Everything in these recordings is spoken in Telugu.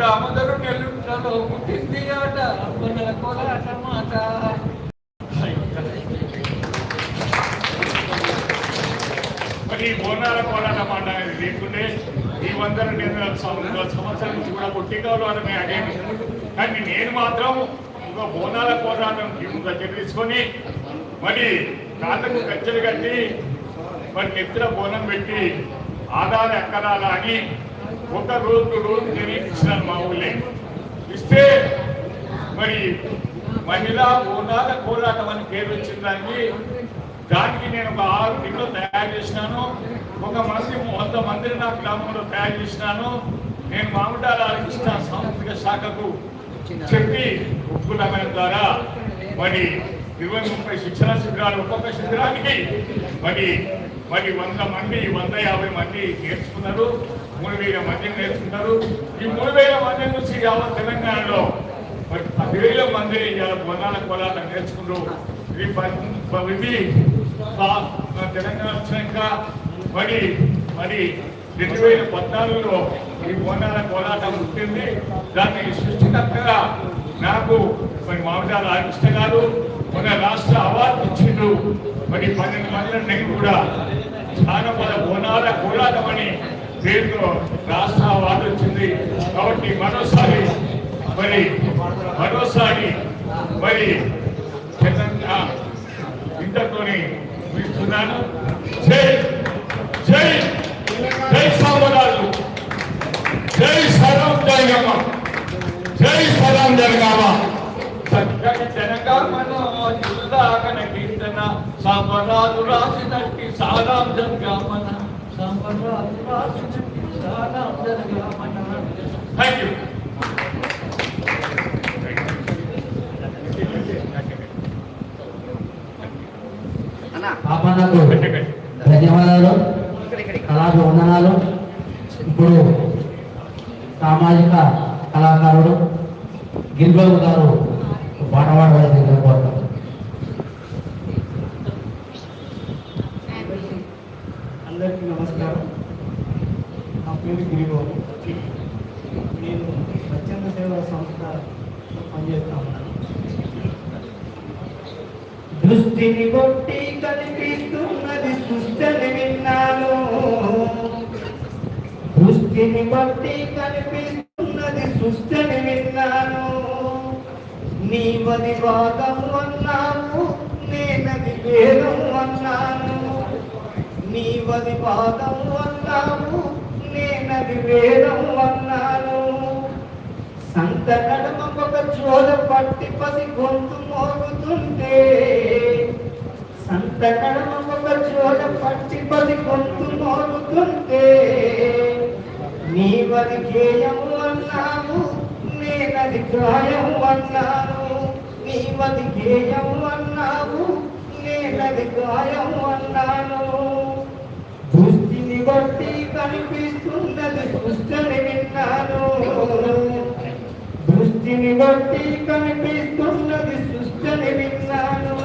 దామోదరు నెల్లుంటలో పుట్టింది ఆట కొనల కోలాట మాట మరి ఈ బోనాల కోలాట మాట అనేది లేకుంటే ఈ వందల నేను సంవత్సరం నుంచి కూడా పుట్టికాలు అని అడిగాను కానీ నేను మాత్రం ఒక బోనాల కోలాటం టీం దగ్గర తీసుకొని మరి కాళ్ళకు గజ్జలు కట్టి మరి నెత్తిన బోనం పెట్టి ఆదాల ఎక్కడాల అని ఒక రోజు రోజు నేను ఇచ్చినాను మా ఊళ్ళే. ఇస్తే మరి మహిళా ఓనాల పోరాటం అని పేరు వచ్చిన దానికి దానికి నేను ఒక ఆరు టిక్లు తయారు చేసినాను. ఒక మంది వంద మందిని నా గ్రామంలో తయారు చేసినాను. నేను మామిడాల ఆలోచించిన సాంస్కృతిక శాఖకు చెప్పి ఒప్పుకులమైన ద్వారా మరి ఇరవై ముప్పై శిక్షణ శిబిరాలు ఒక్కొక్క శిబిరానికి మరి మరి వంద మంది వంద యాభై మంది నేర్చుకున్నారు. మూడు వేల మందిని నేర్చుకుంటారు. ఈ మూడు వేల మంది నుంచి యావత్ తెలంగాణలో మరి పదివేల మందిని ఇవాళ బోనాల కోలాటం నేర్చుకున్నారు ఇది ప- ఇది తెలంగాణ వచ్చినాక మరి మరి రెండు వేల పద్నాలుగులో ఈ బోనాల కోలాటం పుట్టింది దాన్ని సృష్టికర్తగా నాకు మరి మామిడాల ఆకృష్ణ గారు మన రాష్ట్ర అవార్డు ఇచ్చిండు. మరి పన్నెండు మంది కూడా జానపద బోనాల కోలాటం అని దీంట్లో రాష్ట్ర అవార్డు వచ్చింది. కాబట్టి మరోసారి మరి మరోసారి మరి తెలంగాణ ఇంతతోని పిలుస్తున్నాను జై జై జై సామరాజు. జై సరం జయగమ్మ జై సరం జరగామ చక్కని జనగామను జిల్లాగన కీర్తన సాంబరాజు రాసినట్టి సారాం జనగామన. సాంబరాజు రాసినట్టి సారాం థ్యాంక్ యూ పాపన్నకు ధన్యవాదాలు. కళాకు వందనాలు. ఇప్పుడు సామాజిక కళాకారుడు గిరిబాబు గారు పాట పాడవలసిందిగా కోరుతాం అందరికీ నమస్కారం నా పేరు గిరిబాబు నేను స్వచ్ఛంద సేవా సంస్థలో పనిచేస్తా ఉన్నాను దృష్టిని కొట్టి కనిపిస్తున్నది సృష్టిని విన్నాను దృష్టిని బట్టి కనిపిస్తున్నది సృష్టిని విన్నాను జీవని వాదం అన్నాను నేనది వేదం అన్నాను నీవది పాదం అన్నావు నేనది వేదం అన్నాను సంత నడమ ఒక చోద పట్టి పసి గొంతు మోగుతుంటే సంత నడమ ఒక చోల పట్టి పసి గొంతు మోగుతుంటే నీవది గేయము అన్నావు నేనది గాయము అన్నాను. నీవది గేయం అన్నావు నేనది గాయం అన్నాను. దృష్టిని బట్టి కనిపిస్తున్నది సృష్టిని విన్నాను. దృష్టిని బట్టి కనిపిస్తున్నది సృష్టిని విన్నాను.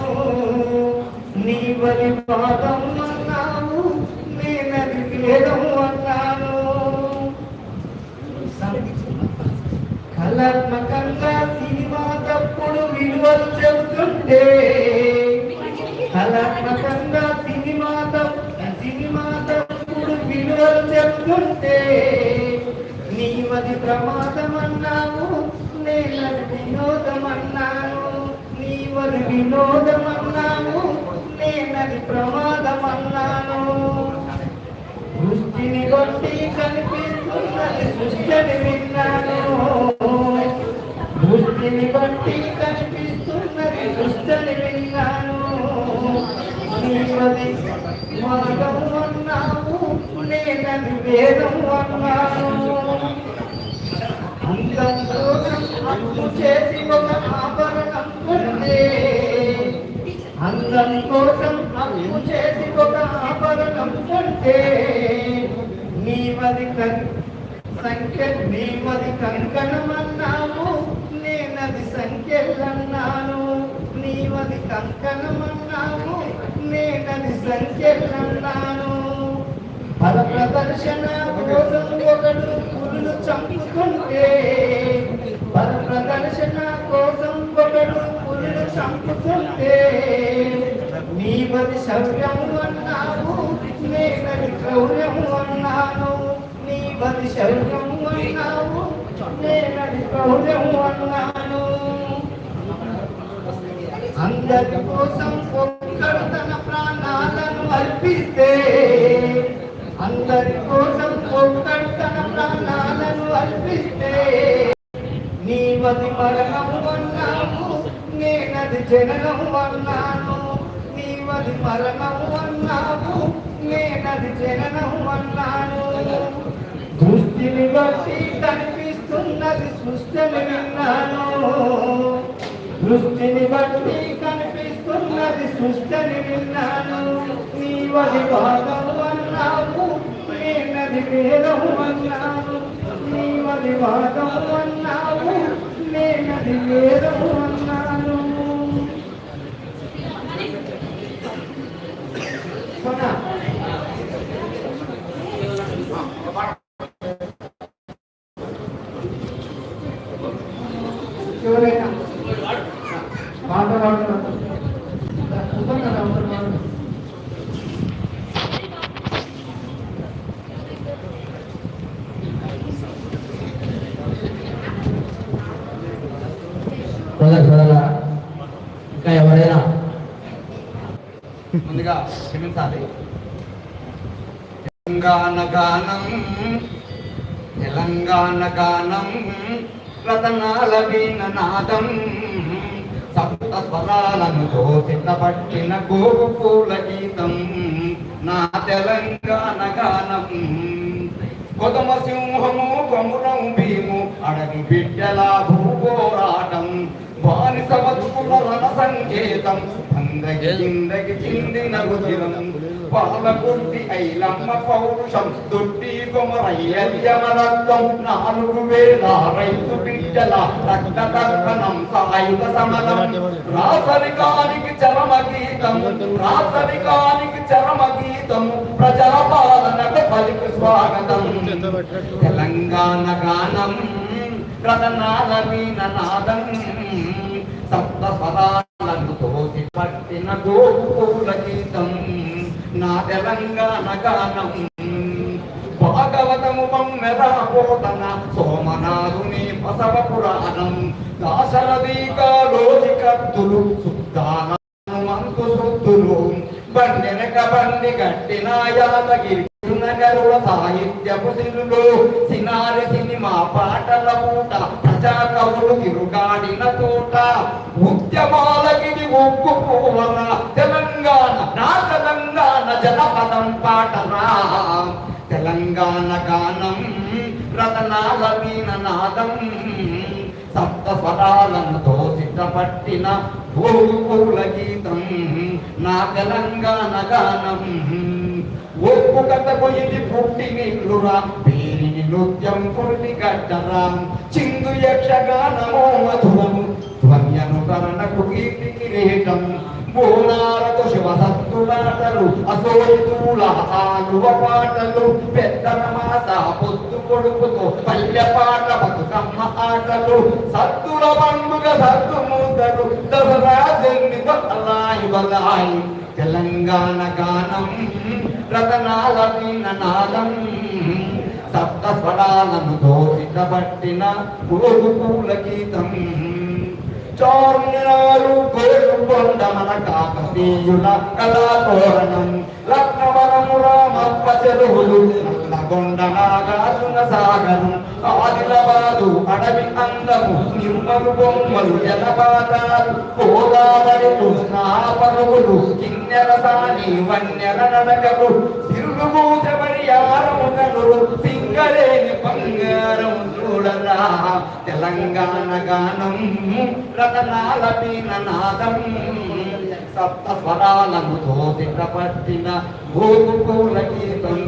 నీవని పాదం అన్నావు నేనది వేదం అన్నాను. కళాత్మకంగా సినిమా తప్పుడు విలువలు చెబుతుంటే కళాత్మకంగా సినిమా సినిమా తప్పుడు విలువలు చెబుతుంటే నీవది ప్రమాదమన్నావు నేనది వినోదమన్నాను. నీవది వినోదమన్నావు నేనది ప్రమాదమన్నాను. దృష్టిని కొట్టి కనిపిస్తున్నది సృష్టిని విన్నాను. నీవది మార్గం అన్నావు వేదం అన్నాను అందం కోసం హక్కు చేసి ఒక ఆభరణం కొంటే అందం కోసం అప్పు చేసి ఒక ఆభరణం కొంటే నీవది కన్ సంఖ్య నీవది కంకణమన్నావు నేనది సంఖ్యలన్నాను నీవది నేనని సంఖ్య కన్నాను పద ప్రదర్శన కోసం ఒకడు పురులు చంపుతుంటే పద ప్రదర్శన కోసం ఒకడు పురులు చంపుతుంటే నీవది శౌర్యము అన్నావు నేనది క్రౌర్యము అన్నాను. నీవది శౌర్యము అన్నావు నేనది క్రౌర్యము అన్నాను. అందరి కోసం ప్రాణాలను అర్పిస్తే అందరి కోసం ఒక్కడు తన ప్రాణాలను అర్పిస్తే నీవది మరణం అన్నావు నేనది జననం అన్నాను. నీవది మరణం అన్నావు నేనది జననం అన్నాను. దృష్టిని బట్టి కనిపిస్తున్నది సృష్టిని విన్నాను. దృష్టిని బట్టి కనిపిస్తున్నది సృష్టిని విన్నాను. నీవది భాగము అన్నావు. నేనది వేదము అన్నాను నీవది భాగము అన్నావు. నేనది వేదము అన్నాను. ఎవరైనా? పాట పాడుతున్నారు ఉంటాం కదా అందరూ పాడు. సోదర సోదర ఇంకా ఎవరైనా ముందుగా క్షమించాలి. తెలంగాణ గానం తెలంగాణ గానం రతనాల వీణ నాదం సప్త స్వరాలను దోసిట పట్టిన గోగు పూల గీతం నా తెలంగాణ గానం. కొదమ సింహము కొమురం భీము అడవి బిడ్డల భూపోరాటం బానిస బతుకుల రణ సంకేతం అందగి కిందకి చిందిన రుచిరం పాలకుర్తి ఐలమ్మ పౌరుషం దొడ్డి కొమరయ్యమరత్వం నాలుగు వేల రైతు బిడ్డల రక్త తర్పణం సాయుధ సమరం రాసరికానికి చరమ గీతం రాసరికానికి చరమ గీతం పలికి స్వాగతం తెలంగాణ గానం రతనాల నాదం సప్త పట్టిన గోపుల గీతం నా తెలంగాణ గానం. భాగవతము బొమ్మెరాపోతన సోమనాథుని బసవ పురాణం. దాశరథీకాలోచి కత్తులు శుద్ధాన మంతు శుద్ధులు బండెనక బండి కట్టిన యాదగిరి నగరుల సాహిత్యపు సిరులు. సినారి సినిమా పాటల పూట ప్రజా తిరుగాడిన తోట ఉద్యమాలగిరి ఒగ్గు పువ్వల తెలంగాణ నా తెలంగాణ జనపదం పాటరా తెలంగాణ గానం రతనాల నాదం సప్త స్వరాలతో సిద్ధపట్టిన పట్టిన గీతం నా తెలంగాణ గానం. ఒప్పు కథ పొయ్యి పుట్టి నీళ్ళురా పేరిని నృత్యం పుట్టి గడ్డరా చిందు యక్షగానమో మధురము. ధ్వన్యనుకరణకు కీర్తి కిరీటం. బోనాలతో శివ సత్తులాటలు అసోయితుల ఆలువ పాటలు. పెద్దల మాత పొద్దు కొడుకుతో పల్లె పాట బతుకమ్మ ఆటలు. సత్తుల పండుగ సత్తు మూతలు దసరా జల్లి బలాయి బలాయి తెలంగాణ గానం రతనాల వీణ నాదం సప్త స్వరాలను దోషిత పట్టిన పూల గీతం. చార్మినారు కోరు కొండ మన కాకతీయుల కళాతోరణం. లక్నవరము రామప్ప చెరువులు నల్లగొండ నాగార్జున సాగరం. ఆదిలాబాదు అడవి అందము బొమ్మలు జలపాతాలు గోదావరి కృష్ణా కిన్నెర సాని వన్నెల నడకలు తిరుగుబూతబడి ఆరముగనులు సింగరేని బంగారం చూడరా తెలంగాణ గానం రతనాల పీన నాదం సప్త స్వరాలను తోసి పట్టిన భూపుల గీతం.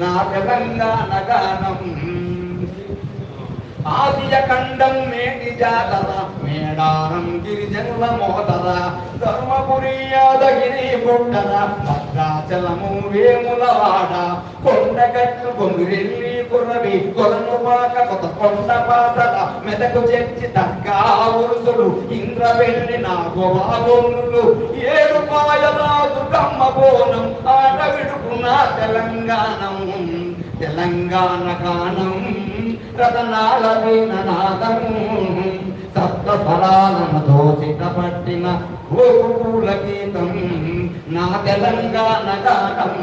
నా తెలంగాణ గానం. ఆసియ ఖండం మేటి జాతర మేడారం గిరిజనుల మోదర ధర్మపురి యాదగిరి పుట్టర భద్ర భద్రాచలము వేములవాడ కొండగట్టు గొంగిరెల్లి కుర్రవి కొలను పాక కొత్త కొండ పాతల మెదకు చర్చి దర్గా ఉరుసులు ఇంద్ర వెళ్ళి నాగోవాగోనులు ఏడు పాయల కమ్మ బోనం ఆట విడుకున్న తెలంగాణం తెలంగాణ గానం. రతనాల వీణ నాదం సప్త ఫలాలను దోషిత పట్టిన పూల గీతం నా తెలంగాణ గానం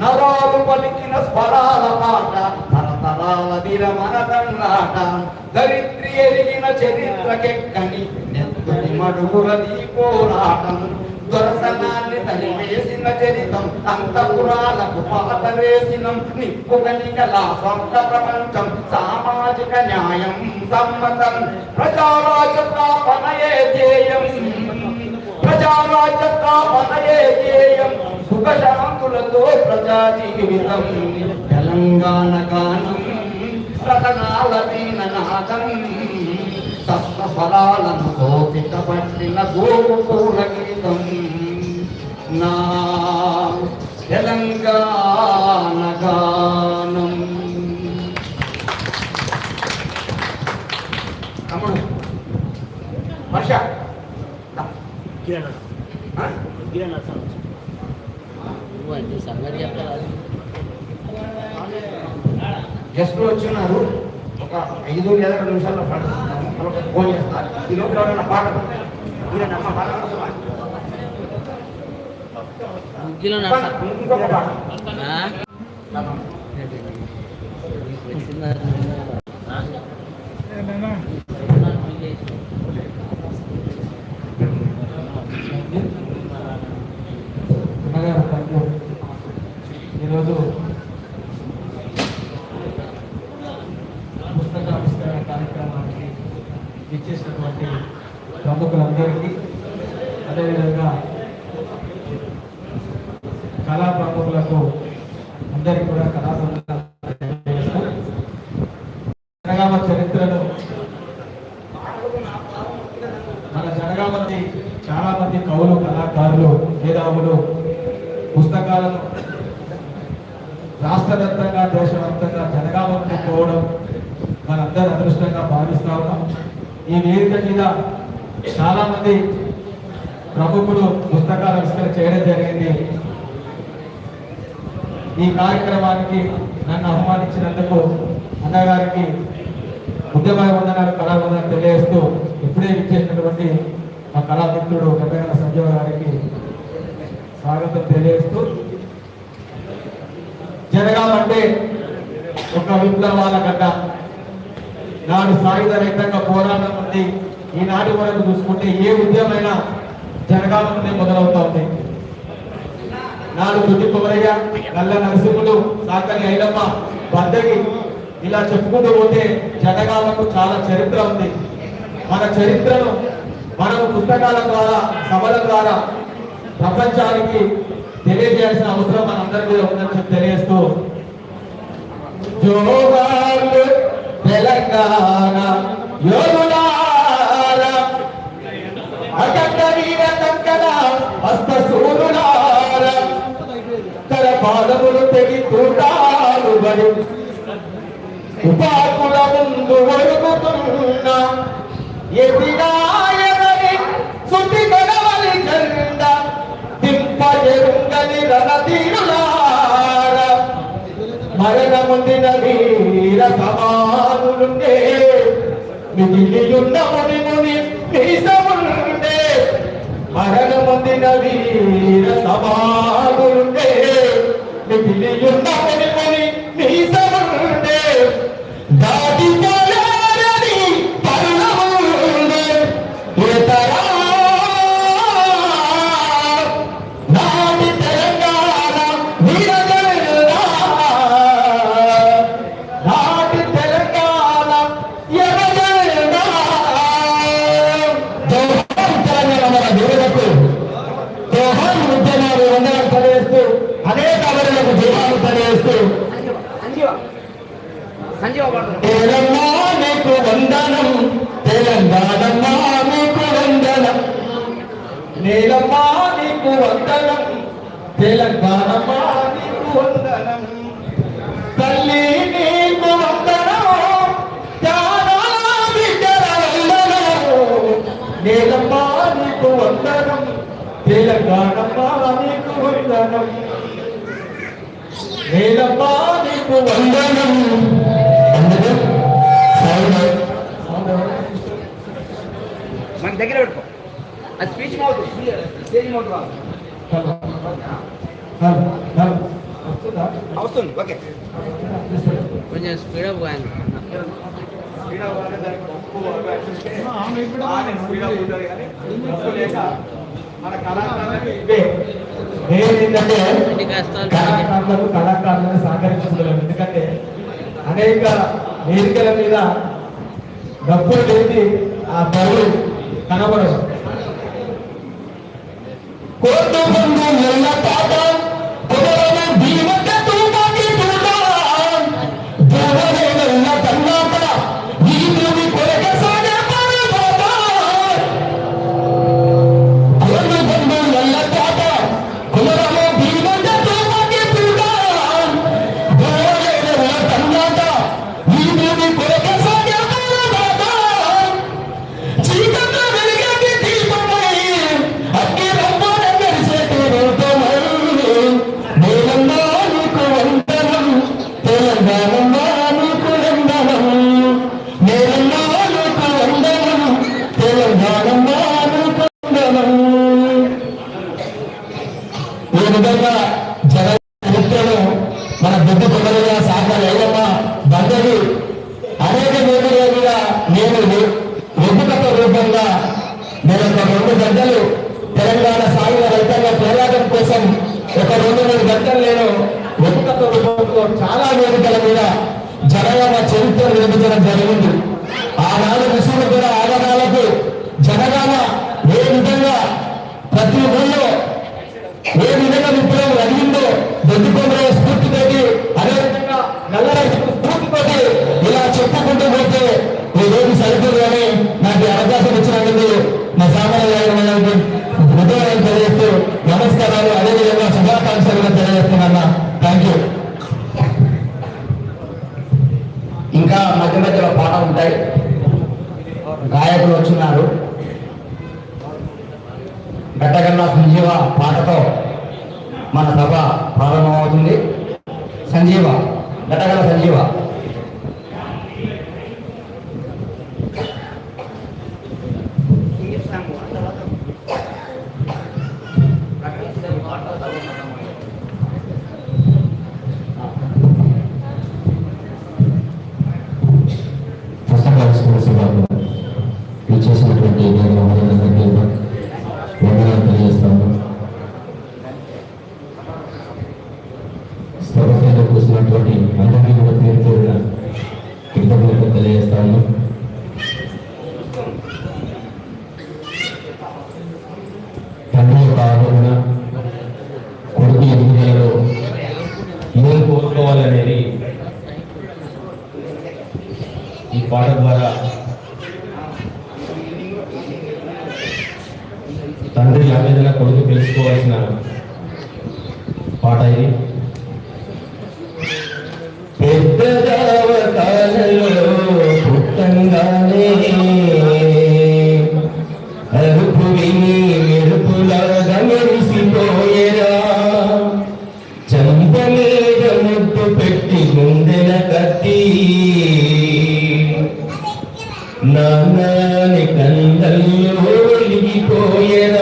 నరాలు పలికిన స్వరాల పాట తరతరాల విరమరదంలాట దరిద్రి ఎరిగిన చరిత్రకెక్కని నెత్తుని మడుగులది పోరాటం. దొరసనాన్ని తలివేసిన చరితం అంతపురాలకు పాత వేసినం నిప్పు కనికల సొంత ప్రపంచం సామాజిక న్యాయం సమ్మతం. ప్రజారాజ్య స్థాపనయే ధ్యేయం. ప్రజారాజ్య స్థాపనయే ధ్యేయం. సుఖ శాంతులతో ప్రజా జీవితం తెలంగాణ గానం రతనాల వీణ నాదం. సప్త ఫలాలను దోపిత పట్టిన గోపు గీతం నా తెలంగాణ గానం తమ్ముడు వర్ష గెస్ట్లు వచ్చిన్నారు ఒక ఐదు లేదా రెండు నిమిషాల్లో పడుతుంది వాళ్ళకి ఫోన్ చేస్తా ఈ లోపల ఎవరైనా పాట మీరేనా అమ్మ పాట పాడతావా? ముగ్గులో ఇంకొక ఇచ్చేసినటువంటి ప్రముఖులందరికీ అదేవిధంగా కళా ప్రముఖులకు అందరికీ కూడా కళాబంధులు జనగామ చరిత్రను మన జనగామని చాలా మంది కవులు కళాకారులు మేధావులు పుస్తకాలను రాష్ట్రదత్తంగా ఈ వేదిక మీద చాలా మంది ప్రముఖులు పుస్తకాలు విస్తరణ చేయడం జరిగింది. ఈ కార్యక్రమానికి నన్ను ఆహ్వానించినందుకు అన్నగారికి ఉద్యమ వందనాలు కళావందనాలు తెలియజేస్తూ ఇప్పుడే ఇచ్చేసినటువంటి మా కళామిత్రుడు గంగన సంజీవ గారికి స్వాగతం తెలియజేస్తూ జరగాలంటే ఒక విప్లవాల గడ్డ. నాడు సాయుధ రహితంగా పోరాటం ఉంది. ఈనాటి వరకు చూసుకుంటే ఏ ఉద్యమైనా జరగాల నుండి మొదలవుతా ఉంది. నాడు తుది కొమరయ్య నల్ల నరసింహులు సాకని ఐలమ్మ బద్దగి ఇలా చెప్పుకుంటూ పోతే జనగాలకు చాలా చరిత్ర ఉంది. మన చరిత్రను మనం పుస్తకాల ద్వారా సభల ద్వారా ప్రపంచానికి తెలియజేయాల్సిన అవసరం మనందరి మీద ఉందని చెప్పి తెలియజేస్తూ తెలంగాణ యోగులారా అగట్ట వీర కంకణ హస్త సూరులారా తల పాదములు తెగి తూటాలు బడి. ఉపాకుల ముందు ఒరుగుతున్న ఎదిగాయనని సుతి గడవలి జెండ. దింప ఎరుంగని మరణముందిన వీర సమానులుండే. మిగిలియున్న ముని మీసముండే. మరణముందిన వీర సమానులుండే. మిగిలియున్న ముని వందనం. తెలంగాణ వందనం. తల్లి నీకు వందనం. నేలమ్మా నీకు వందనం. తెలంగాణమ్మా నీకు వందనం. నేలమ్మా నీకు వందనం. అందుకే మన దగ్గర పెట్టుకో. ఆ స్పీచ్ మౌత్ స్టేజ్ మౌత్ రాదు. ఓకే. కొంచెం స్పీడ్ అప్ కళాకారులు కళాకారులను సహకరించగలం ఎందుకంటే అనేక వేదికల మీద డబ్బులు లేని ఆ బరువు కనబడదు కోటి మంది చాలా వేదికల మీద జనగామ చరిత్ర విభజన జరిగింది. ఆనాడు విశ్వవిద్యాలయ ఆవరణాలకు జనగామ ఏ విధంగా ప్రతి ఊళ్ళో నాయకులు వచ్చినారు. గట్టగన్నా సంజీవ పాటతో మన సభ ప్రారంభమవుతుంది. సంజీవ గడ్డగల సంజీవ. తల్లి ఓడిపోయేదా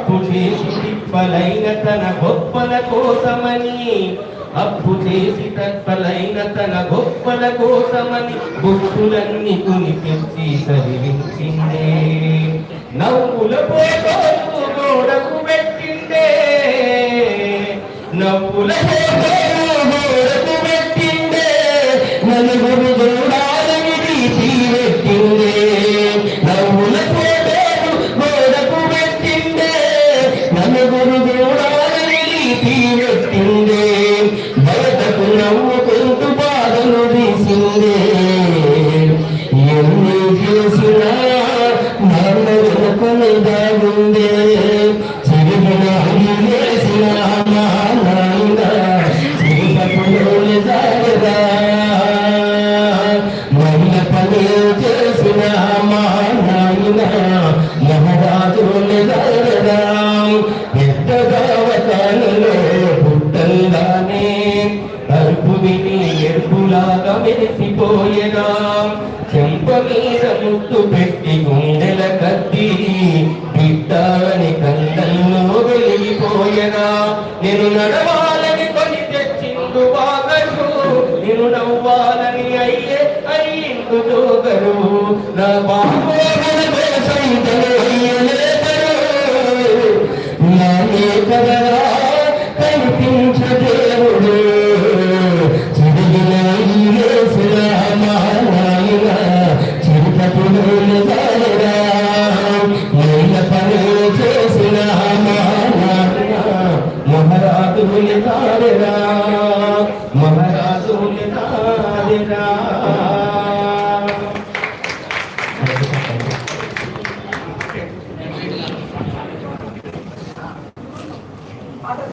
అప్పు చేసి తన గొప్పల కోసమని. అప్పు చేసి తత్పలైన తన గొప్పల కోసమని గుర్తులన్నీ కునిపించి చదివించిందే. నవ్వుల పోటోలు గోడకు పెట్టిందే. నవ్వుల పోటోలు గోడకు పెట్టిందే. నలుగురు ధీరుడవ్వాలని అయ్యే అయ్యిందు